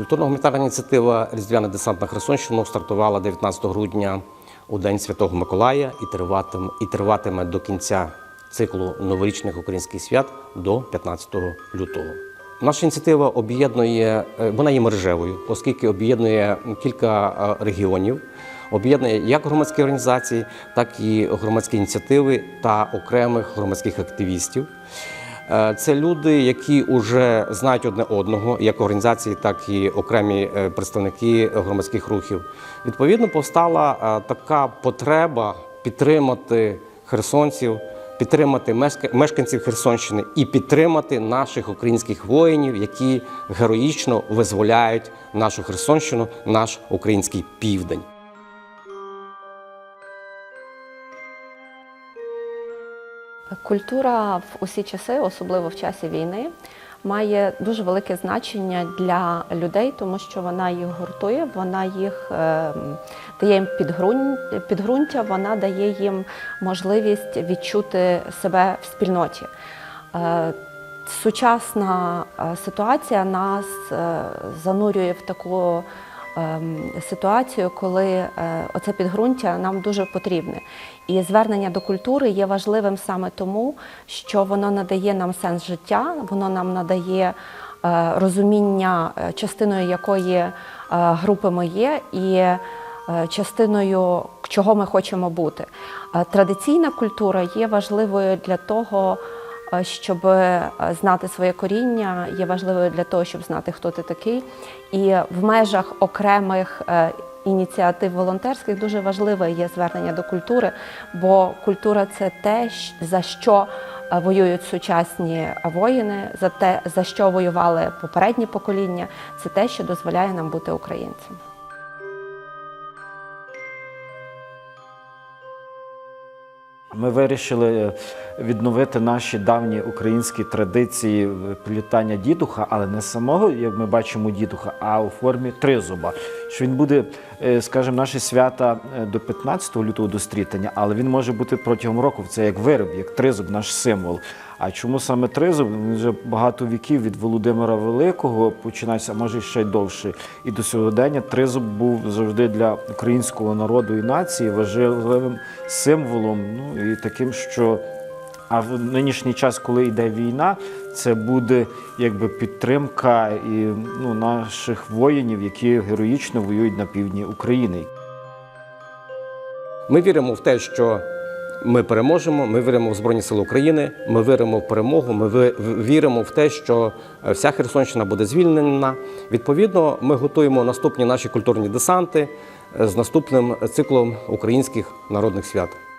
Культурно-гуманітарна ініціатива Різдвяна десант на Херсонщину стартувала 19 грудня у День Святого Миколая і триватиме, і триватиме до кінця циклу новорічних українських свят до 15 лютого. Наша ініціатива об'єднує, е, вона є мережевою, оскільки об'єднує кілька е, регіонів, об'єднує як громадські організації, так і громадські ініціативи та окремих громадських активістів. Е, Це люди, які вже знають одне одного, як організації, так і окремі е, представники громадських рухів. Відповідно, повстала е, така потреба підтримати херсонців, підтримати мешка- мешканців Херсонщини і підтримати наших українських воїнів, які героїчно визволяють нашу Херсонщину, наш український південь. Культура в усі часи, особливо в часі війни, має дуже велике значення для людей, тому що вона їх гуртує, вона їх е, дає їм підґрунтя, вона дає їм можливість відчути себе в спільноті. Е, Сучасна е, ситуація нас е, занурює в таку ем, ситуацію, коли е, оце підґрунтя нам дуже потрібне. І звернення до культури є важливим саме тому, що воно надає нам сенс життя, воно нам надає е, розуміння, е, частиною якої групи ми є, і частиною чого ми хочемо бути. Традиційна культура є важливою для того. Е, Щоб е, знати своє коріння, є важливою для того, щоб знати, хто ти такий. І в межах окремих е, ініціатив волонтерських дуже важливе є звернення до культури, бо культура це те, за що воюють сучасні воїни, за те, за що воювали попередні покоління. Це те, що дозволяє нам бути українцями. Ми вирішили відновити наші давні українські традиції плітання дідуха, але не самого, як ми бачимо, дідуха, а у формі тризуба. Що він буде, е, скажімо, наші свята е, до 15 лютого до стрітання, але він може бути протягом року. Це як вироб, як тризуб, наш символ. А чому саме тризуб? Він вже багато віків від Володимира Великого починається, а може ще й довше. І до сьогодення тризуб був завжди для українського народу і нації важливим символом. Ну і таким, що а в нинішній час, коли йде війна, це буде якби підтримка і ну, наших воїнів, які героїчно воюють на півдні України. Ми віримо в те, що ми переможемо. Ми віримо в Збройні Сили України. Ми віримо в перемогу. Ми віримо в те, що е, вся Херсонщина буде звільнена. Відповідно, ми готуємо наступні наші культурні десанти е, з наступним циклом українських народних свят.